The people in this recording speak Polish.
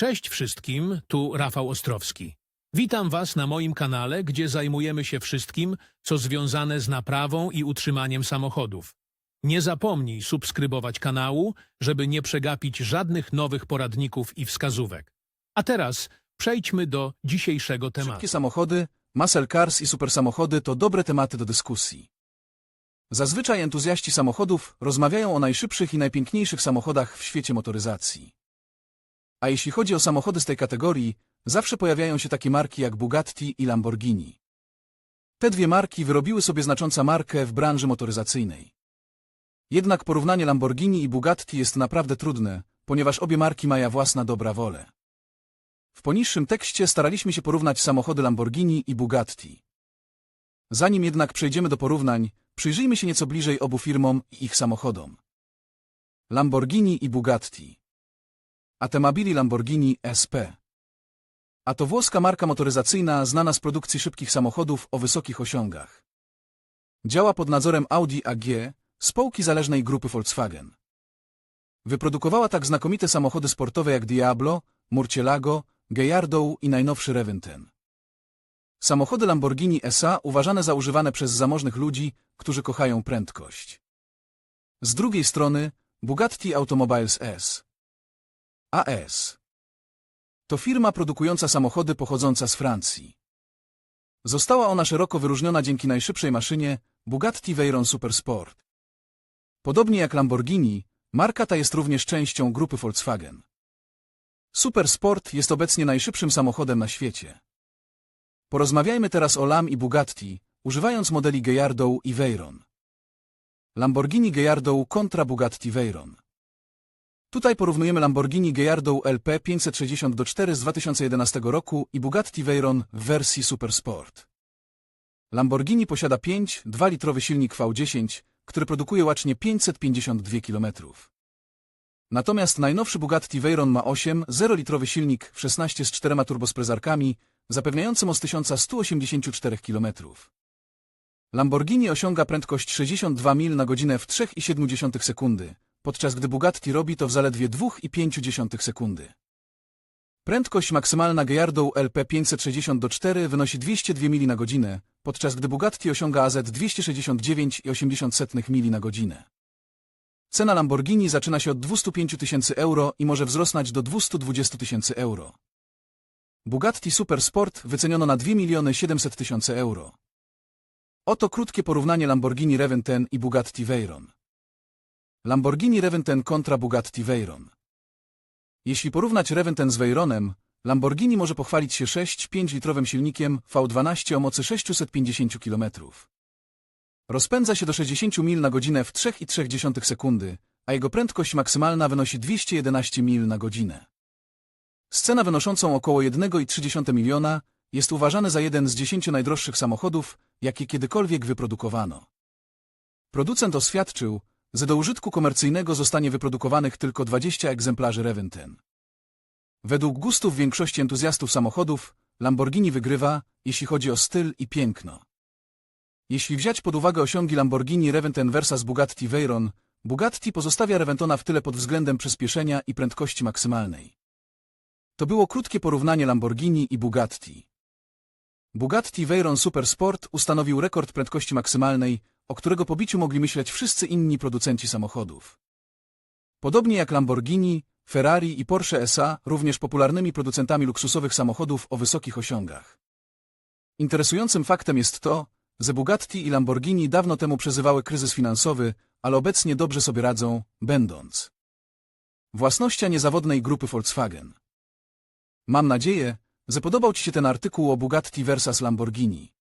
Cześć wszystkim, tu Rafał Ostrowski. Witam Was na moim kanale, gdzie zajmujemy się wszystkim, co związane z naprawą i utrzymaniem samochodów. Nie zapomnij subskrybować kanału, żeby nie przegapić żadnych nowych poradników i wskazówek. A teraz przejdźmy do dzisiejszego tematu. Szybkie samochody, muscle cars i supersamochody to dobre tematy do dyskusji. Zazwyczaj entuzjaści samochodów rozmawiają o najszybszych i najpiękniejszych samochodach w świecie motoryzacji. A jeśli chodzi o samochody z tej kategorii, zawsze pojawiają się takie marki jak Bugatti i Lamborghini. Te dwie marki wyrobiły sobie znaczącą markę w branży motoryzacyjnej. Jednak porównanie Lamborghini i Bugatti jest naprawdę trudne, ponieważ obie marki mają własna dobra wolę. W poniższym tekście staraliśmy się porównać samochody Lamborghini i Bugatti. Zanim jednak przejdziemy do porównań, przyjrzyjmy się nieco bliżej obu firmom i ich samochodom. Lamborghini i Bugatti. Automobili Lamborghini SP. A to włoska marka motoryzacyjna znana z produkcji szybkich samochodów o wysokich osiągach. Działa pod nadzorem Audi AG, spółki zależnej grupy Volkswagen. Wyprodukowała tak znakomite samochody sportowe jak Diablo, Murcielago, Gallardo i najnowszy Reventen. Samochody Lamborghini SA uważane za używane przez zamożnych ludzi, którzy kochają prędkość. Z drugiej strony Bugatti Automobiles S. AS. To firma produkująca samochody pochodząca z Francji. Została ona szeroko wyróżniona dzięki najszybszej maszynie Bugatti Veyron Supersport. Podobnie jak Lamborghini, marka ta jest również częścią grupy Volkswagen. Supersport jest obecnie najszybszym samochodem na świecie. Porozmawiajmy teraz o Lam i Bugatti, używając modeli Gallardo i Veyron. Lamborghini Gallardo kontra Bugatti Veyron. Tutaj porównujemy Lamborghini Gallardo LP 564 z 2011 roku i Bugatti Veyron w wersji Supersport. Lamborghini posiada 5,2-litrowy silnik V10, który produkuje łacznie 552 km. Natomiast najnowszy Bugatti Veyron ma 8,0-litrowy silnik w 16 z czterema turbosprezarkami, zapewniający moc 1184 km. Lamborghini osiąga prędkość 62 mil na godzinę w 3,7 sekundy, podczas gdy Bugatti robi to w zaledwie 2,5 sekundy. Prędkość maksymalna Gallardo LP 560-4 wynosi 202 mili na godzinę, podczas gdy Bugatti osiąga AZ 269,80 mili na godzinę. Cena Lamborghini zaczyna się od 205 tysięcy euro i może wzrosnąć do 220 tysięcy euro. Bugatti Supersport wyceniono na 2 miliony 700 tysięcy euro. Oto krótkie porównanie Lamborghini Reventen i Bugatti Veyron. Lamborghini Reventen kontra Bugatti Veyron. Jeśli porównać Reventen z Veyronem, Lamborghini może pochwalić się 6,5-litrowym silnikiem V12 o mocy 650 km. Rozpędza się do 60 mil na godzinę w 3,3 sekundy, a jego prędkość maksymalna wynosi 211 mil na godzinę. Scena wynoszącą około 1,3 miliona jest uważany za jeden z 10 najdroższych samochodów, jakie kiedykolwiek wyprodukowano. Producent oświadczył, że do użytku komercyjnego zostanie wyprodukowanych tylko 20 egzemplarzy Reventen. Według gustów większości entuzjastów samochodów, Lamborghini wygrywa, jeśli chodzi o styl i piękno. Jeśli wziąć pod uwagę osiągi Lamborghini Reventen versus Bugatti Veyron, Bugatti pozostawia Reventona w tyle pod względem przyspieszenia i prędkości maksymalnej. To było krótkie porównanie Lamborghini i Bugatti. Bugatti Veyron Supersport ustanowił rekord prędkości maksymalnej, o którego pobiciu mogli myśleć wszyscy inni producenci samochodów. Podobnie jak Lamborghini, Ferrari i Porsche SA, również popularnymi producentami luksusowych samochodów o wysokich osiągach. Interesującym faktem jest to, że Bugatti i Lamborghini dawno temu przeżywały kryzys finansowy, ale obecnie dobrze sobie radzą, będąc własnością niezawodnej grupy Volkswagen. Mam nadzieję, że podobał Ci się ten artykuł o Bugatti versus Lamborghini.